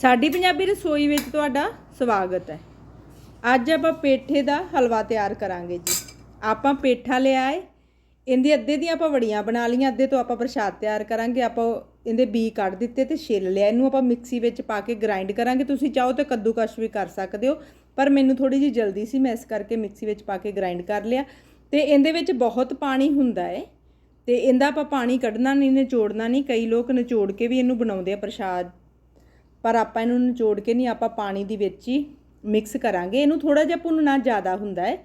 ਸਾਡੀ ਪੰਜਾਬੀ ਰਸੋਈ ਵਿੱਚ ਤੁਹਾਡਾ ਸਵਾਗਤ ਹੈ। ਅੱਜ ਆਪਾਂ ਪੇਠੇ ਦਾ ਹਲਵਾ ਤਿਆਰ ਕਰਾਂਗੇ ਜੀ। ਆਪਾਂ ਪੇਠਾ ਲਿਆ ਹੈ ਇਹਦੇ ਅੱਧੇ ਦੀਆਂ ਆਪਾਂ ਵੜੀਆਂ ਬਣਾ ਲਈਆਂ, ਅੱਧੇ ਤੋਂ ਆਪਾਂ ਪ੍ਰਸ਼ਾਦ ਤਿਆਰ ਕਰਾਂਗੇ। ਆਪਾਂ ਇਹਦੇ ਬੀ ਕੱਢ ਦਿੱਤੇ ਤੇ ਛਿੱਲ ਲਿਆ। ਇਹਨੂੰ ਆਪਾਂ ਮਿਕਸੀ ਵਿੱਚ ਪਾ ਕੇ ਗ੍ਰਾਈਂਡ ਕਰਾਂਗੇ। ਤੁਸੀਂ ਚਾਹੋ ਤਾਂ ਕੱਦੂਕਸ਼ ਵੀ ਕਰ ਸਕਦੇ ਹੋ, ਪਰ ਮੈਨੂੰ ਥੋੜੀ ਜਿਹੀ ਜਲਦੀ ਸੀ, ਮੈਂ ਇਸ ਕਰਕੇ ਮਿਕਸੀ ਵਿੱਚ ਪਾ ਕੇ ਗ੍ਰਾਈਂਡ ਕਰ ਲਿਆ। ਤੇ ਇਹਦੇ ਵਿੱਚ ਬਹੁਤ ਪਾਣੀ ਹੁੰਦਾ ਹੈ। ਤੇ ਇਹਦਾ ਆਪਾਂ ਪਾਣੀ ਕੱਢਣਾ ਨਹੀਂ, ਨਿਚੋੜਨਾ ਨਹੀਂ। ਕਈ ਲੋਕ ਨਿਚੋੜ ਕੇ ਵੀ ਇਹਨੂੰ ਬਣਾਉਂਦੇ ਆ ਪ੍ਰਸ਼ਾਦ। ਪਰ ਆਪਾਂ ਇਹਨੂੰ ਨਿਚੋੜ ਕੇ ਨਹੀਂ ਆਪਾਂ ਪਾਣੀ ਦੇ ਵਿੱਚ ਹੀ ਮਿਕਸ ਕਰਾਂਗੇ। ਇਹਨੂੰ ਥੋੜਾ ਜਿਹਾ ਭੁੰਨਣਾ ਜ਼ਿਆਦਾ ਹੁੰਦਾ ਹੈ।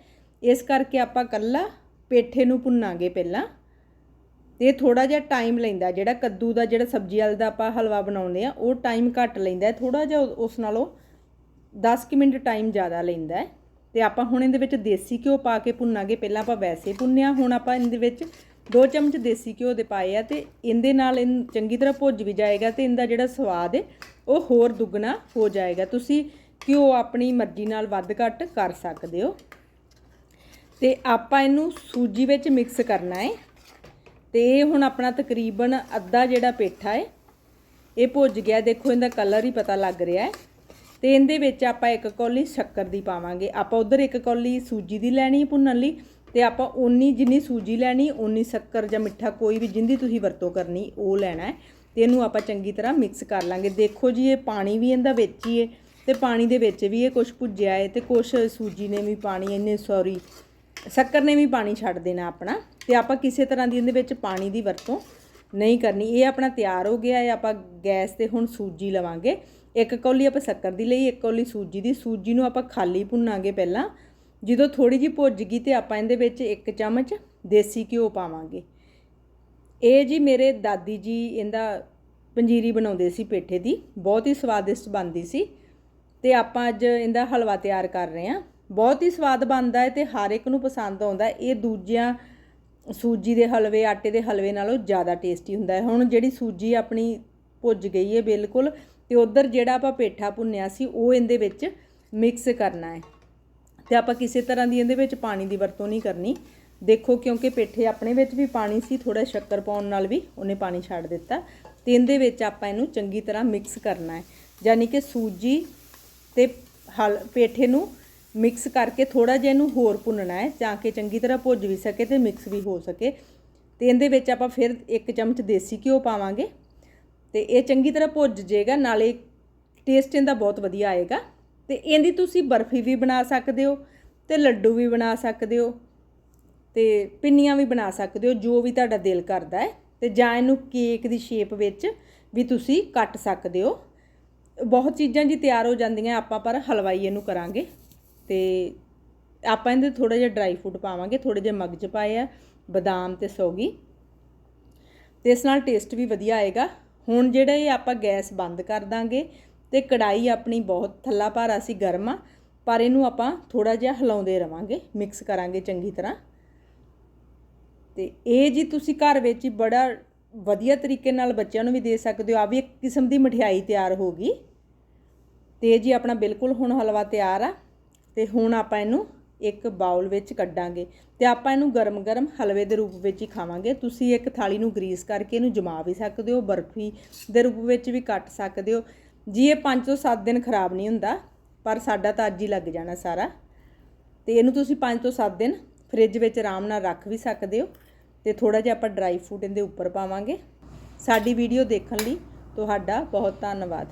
ਇਸ ਕਰਕੇ ਆਪਾਂ ਕੱਲਾ ਪੇਠੇ ਨੂੰ ਭੁੰਨਾਂਗੇ ਪਹਿਲਾਂ। ਤੇ ਥੋੜਾ ਜਿਹਾ ਟਾਈਮ ਲੈਂਦਾ ਜਿਹੜਾ ਕੱਦੂ ਦਾ, ਜਿਹੜਾ ਸਬਜ਼ੀ ਵਾਲੇ ਦਾ ਆਪਾਂ ਹਲਵਾ ਬਣਾਉਂਦੇ ਆ ਉਹ ਟਾਈਮ ਘੱਟ ਲੈਂਦਾ ਥੋੜਾ ਜਿਹਾ ਉਸ ਨਾਲੋਂ 10 ਕੁ ਮਿੰਟ ਟਾਈਮ ਜ਼ਿਆਦਾ ਲੈਂਦਾ ਹੈ। ਤੇ ਆਪਾਂ ਹੁਣ ਇਹਦੇ ਵਿੱਚ ਦੇਸੀ ਘਿਓ ਪਾ ਕੇ ਭੁੰਨਾਂਗੇ। ਪਹਿਲਾਂ ਆਪਾਂ ਵੈਸੇ ਭੁੰਨਿਆ, ਹੁਣ ਆਪਾਂ ਇਹਦੇ ਵਿੱਚ 2 ਚਮਚ ਦੇਸੀ ਘਿਓ ਦੇ ਪਾਏ ਆ ਤੇ ਇਹਦੇ ਨਾਲ ਇਹ ਚੰਗੀ ਤਰ੍ਹਾਂ ਭੁੱਜ ਵੀ ਜਾਏਗਾ ਤੇ ਇਹਦਾ ਜਿਹੜਾ ਸਵਾਦ ਹੈ ਉਹ ਹੋਰ ਦੁੱਗਣਾ ਹੋ ਜਾਏਗਾ। ਤੁਸੀਂ ਘਿਓ ਆਪਣੀ ਮਰਜ਼ੀ ਨਾਲ ਵੱਧ ਘੱਟ ਕਰ ਸਕਦੇ ਹੋ। ਤੇ ਆਪਾਂ ਇਹਨੂੰ ਸੂਜੀ ਵਿੱਚ ਮਿਕਸ ਕਰਨਾ ਹੈ ਤੇ ਇਹ ਹੁਣ ਆਪਣਾ ਤਕਰੀਬਨ ਅੱਧਾ ਜਿਹੜਾ ਪੇਠਾ ਹੈ ਇਹ ਭੁੱਜ ਗਿਆ। ਦੇਖੋ ਇਹਦਾ ਕਲਰ ਹੀ ਪਤਾ ਲੱਗ ਰਿਹਾ ਹੈ ਤੇ ਇਹਦੇ ਵਿੱਚ ਆਪਾਂ ਇੱਕ ਕੌਲੀ ਸ਼ੱਕਰ ਦੀ ਪਾਵਾਂਗੇ। ਆਪਾਂ ਉਧਰ ਇੱਕ ਕੌਲੀ ਸੂਜੀ ਦੀ ਲੈਣੀ ਭੁੰਨਣ ਲਈ। ਤੇ ਆਪਾਂ ਉਨੀ ਜਿੰਨੀ ਸੂਜੀ ਲੈਣੀ ਉਨੀ ਸ਼ੱਕਰ ਜਾਂ ਮਿੱਠਾ ਕੋਈ ਵੀ ਜਿੰਦੀ ਤੁਸੀਂ ਵਰਤੋਂ ਕਰਨੀ, ਉਹ ਲੈਣਾ ਹੈ। ਤੇ ਇਹਨੂੰ ਆਪਾਂ ਚੰਗੀ ਤਰ੍ਹਾਂ ਮਿਕਸ ਕਰ ਲਾਂਗੇ। ਦੇਖੋ ਜੀ, ਇਹ ਪਾਣੀ ਵੀ ਇਹਦਾ ਵਿੱਚ ਹੀ ਹੈ ਤੇ ਪਾਣੀ ਦੇ ਵਿੱਚ ਵੀ ਇਹ ਕੁਝ ਭੁੱਜਿਆ ਹੈ ਤੇ ਕੁਝ ਸੂਜੀ ਨੇ ਵੀ ਪਾਣੀ ਇਹਨੇ ਸੌਰੀ ਸ਼ੱਕਰ ਨੇ ਵੀ ਪਾਣੀ ਛੱਡ ਦੇਣਾ ਆਪਣਾ। ਤੇ ਆਪਾਂ ਕਿਸੇ ਤਰ੍ਹਾਂ ਦੀ ਇਹਦੇ ਵਿੱਚ ਪਾਣੀ ਦੀ ਵਰਤੋਂ ਨਹੀਂ ਕਰਨੀ। ਇਹ ਆਪਣਾ ਤਿਆਰ ਹੋ ਗਿਆ ਹੈ, ਆਪਾਂ ਗੈਸ ਤੇ ਹੁਣ ਸੂਜੀ ਲਵਾਂਗੇ। ਇੱਕ ਕੌਲੀ ਆਪਾਂ ਸ਼ੱਕਰ ਦੀ ਲਈ, ਇੱਕ ਕੌਲੀ ਸੂਜੀ ਦੀ। ਸੂਜੀ ਨੂੰ ਆਪਾਂ ਖਾਲੀ ਭੁੰਨਾਂਗੇ ਪਹਿਲਾਂ। ਜਦੋਂ ਥੋੜੀ ਜਿਹੀ ਭੁੱਜ ਗਈ ਤੇ ਆਪਾਂ ਇਹਦੇ ਵਿੱਚ ਇੱਕ ਚਮਚ ਦੇਸੀ ਘਿਓ ਪਾਵਾਂਗੇ। ਇਹ ਜੀ ਮੇਰੇ ਦਾਦੀ ਜੀ ਇਹਦਾ ਪੰਜੀਰੀ ਬਣਾਉਂਦੇ ਸੀ ਪੇਠੇ ਦੀ, ਬਹੁਤ ਹੀ ਸਵਾਦਿਸ਼ਟ ਬਣਦੀ ਸੀ ਤੇ ਆਪਾਂ ਅੱਜ ਇਹਦਾ ਹਲਵਾ ਤਿਆਰ ਕਰ ਰਹੇ ਹਾਂ। ਬਹੁਤ ਹੀ ਸਵਾਦ ਬਣਦਾ ਹੈ ਤੇ ਹਰ ਇੱਕ ਨੂੰ ਪਸੰਦ ਆਉਂਦਾ ਇਹ ਦੂਜਿਆਂ ਸੂਜੀ ਦੇ ਹਲਵੇ, ਆਟੇ ਦੇ ਹਲਵੇ ਨਾਲੋਂ ਜ਼ਿਆਦਾ ਟੇਸਟੀ ਹੁੰਦਾ ਹੈ। ਹੁਣ ਜਿਹੜੀ ਸੂਜੀ ਆਪਣੀ ਭੁੱਜ ਗਈ ਹੈ ਬਿਲਕੁਲ ਤੇ ਉਧਰ ਜਿਹੜਾ ਆਪਾਂ ਪੇਠਾ ਭੁੰਨਿਆ ਸੀ, ਉਹ ਇਹਦੇ ਵਿੱਚ ਮਿਕਸ ਕਰਨਾ ਹੈ। ਤੇ ਆਪਾਂ ਕਿਸੇ ਤਰ੍ਹਾਂ ਦੀ ਇਹਦੇ ਵਿੱਚ ਪਾਣੀ ਦੀ ਵਰਤੋਂ ਨਹੀਂ ਕਰਨੀ। ਦੇਖੋ, ਕਿਉਂਕਿ ਪੇਠੇ ਆਪਣੇ ਵਿੱਚ ਵੀ ਪਾਣੀ ਸੀ ਥੋੜਾ ਸ਼ੱਕਰ ਪਾਉਣ ਨਾਲ ਵੀ ਉਹਨੇ ਪਾਣੀ ਛੱਡ ਦਿੱਤਾ। ਤੇ ਇਹਦੇ ਵਿੱਚ ਆਪਾਂ ਇਹਨੂੰ ਚੰਗੀ ਤਰ੍ਹਾਂ ਮਿਕਸ ਕਰਨਾ ਹੈ। ਯਾਨੀ ਕਿ ਸੂਜੀ ਤੇ ਹਲ, ਪੇਠੇ ਨੂੰ ਮਿਕਸ ਕਰਕੇ ਥੋੜਾ ਜਿਹਾ ਇਹਨੂੰ ਹੋਰ ਭੁੰਨਣਾ ਹੈ, ਤਾਂ ਕਿ ਚੰਗੀ ਤਰ੍ਹਾਂ ਭੁੱਜ ਵੀ ਸਕੇ ਤੇ ਮਿਕਸ ਵੀ ਹੋ ਸਕੇ। ਤੇ ਇਹਦੇ ਵਿੱਚ ਆਪਾਂ ਫਿਰ ਇੱਕ ਚਮਚ ਦੇਸੀ ਘਿਓ ਪਾਵਾਂਗੇ। ਤੇ ਇਹ ਚੰਗੀ ਤਰ੍ਹਾਂ ਭੁੱਜ ਜਾਏਗਾ, ਨਾਲੇ ਟੇਸਟ ਇਹਦਾ ਬਹੁਤ ਵਧੀਆ ਆਏਗਾ। ਤੇ ਇਹਦੀ ਤੁਸੀਂ ਬਰਫੀ ਵੀ ਬਣਾ ਸਕਦੇ ਹੋ ਤੇ ਲੱਡੂ ਵੀ ਬਣਾ ਸਕਦੇ ਹੋ ਤੇ ਪਿੰਨੀਆਂ ਵੀ ਬਣਾ ਸਕਦੇ ਹੋ, ਜੋ ਵੀ ਤੁਹਾਡਾ ਦਿਲ ਕਰਦਾ ਹੈ ਤੇ ਜਾਂ ਇਹਨੂੰ ਕੇਕ ਦੀ ਸ਼ੇਪ ਵਿੱਚ ਵੀ ਤੁਸੀਂ ਕੱਟ ਸਕਦੇ ਹੋ। ਬਹੁਤ ਚੀਜ਼ਾਂ ਜੀ ਤਿਆਰ ਹੋ ਜਾਂਦੀਆਂ ਆਪਾਂ, ਪਰ ਹਲਵਾਈ ਇਹਨੂੰ ਕਰਾਂਗੇ ਤੇ ਆਪਾਂ ਇਹਦੇ ਥੋੜਾ ਜਿਹਾ ਡਰਾਈ ਫਰੂਟ ਪਾਵਾਂਗੇ ਥੋੜੇ ਜਿਹੇ ਮਗਜ ਪਾਏ ਆ, ਬਦਾਮ ਤੇ ਸੌਗੀ। ਤੇ ਇਸ ਨਾਲ ਟੇਸਟ ਵੀ ਵਧੀਆ ਆਏਗਾ। ਹੁਣ ਜਿਹੜਾ ਇਹ ਆਪਾਂ ਗੈਸ ਬੰਦ ਕਰ ਦਾਂਗੇ ਤੇ ਕੜਾਈ ਆਪਣੀ ਬਹੁਤ ਥੱਲਾ ਭਾਰਾ ਸੀ ਗਰਮ ਆ, ਪਰ ਇਹਨੂੰ ਆਪਾਂ ਥੋੜਾ ਜਿਹਾ ਹਿਲਾਉਂਦੇ ਰਵਾਂਗੇ ਮਿਕਸ ਕਰਾਂਗੇ ਚੰਗੀ ਤਰ੍ਹਾਂ। ਤੇ ਇਹ ਜੀ ਤੁਸੀਂ ਘਰ ਵਿੱਚ ਹੀ ਬੜਾ ਵਧੀਆ ਤਰੀਕੇ ਨਾਲ ਬੱਚਿਆਂ ਨੂੰ ਵੀ ਦੇ ਸਕਦੇ ਹੋ। ਆ ਵੀ ਇੱਕ ਕਿਸਮ ਦੀ ਮਠਿਆਈ ਤਿਆਰ ਹੋ ਗਈ। ਤੇ ਜੀ ਆਪਣਾ ਬਿਲਕੁਲ ਹੁਣ ਹਲਵਾ ਤਿਆਰ ਆ। ਤੇ ਹੁਣ ਆਪਾਂ ਇਹਨੂੰ ਇੱਕ ਬਾਉਲ ਵਿੱਚ ਕੱਢਾਂਗੇ। ਤੇ ਆਪਾਂ ਇਹਨੂੰ ਗਰਮ-ਗਰਮ ਹਲਵੇ ਦੇ ਰੂਪ ਵਿੱਚ ਹੀ ਖਾਵਾਂਗੇ। ਤੁਸੀਂ ਇੱਕ ਥਾਲੀ ਨੂੰ ਗਰੀਸ ਕਰਕੇ ਇਹਨੂੰ ਜਮਾ ਵੀ ਸਕਦੇ ਹੋ, ਬਰਫੀ ਦੇ ਰੂਪ ਵਿੱਚ ਵੀ ਕੱਟ ਸਕਦੇ ਹੋ। ਜੀ, ਇਹ 5 ਤੋਂ 7 ਦਿਨ ਖਰਾਬ ਨਹੀਂ ਹੁੰਦਾ, ਪਰ ਸਾਡਾ ਤਾਂ ਅੱਜ ਹੀ ਲੱਗ ਜਾਣਾ ਸਾਰਾ। ਤੇ ਇਹਨੂੰ ਤੁਸੀਂ 5 ਤੋਂ 7 ਦਿਨ ਫ੍ਰਿਜ ਵਿੱਚ ਆਰਾਮ ਨਾਲ ਰੱਖ ਵੀ ਸਕਦੇ ਹੋ ਤੇ ਥੋੜਾ ਜਿਹਾ ਆਪਾਂ ਡਰਾਈ ਫਰੂਟ ਇਹਦੇ ਉੱਪਰ ਪਾਵਾਂਗੇ। ਸਾਡੀ ਵੀਡੀਓ ਦੇਖਣ ਲਈ ਤੁਹਾਡਾ ਬਹੁਤ ਧੰਨਵਾਦ।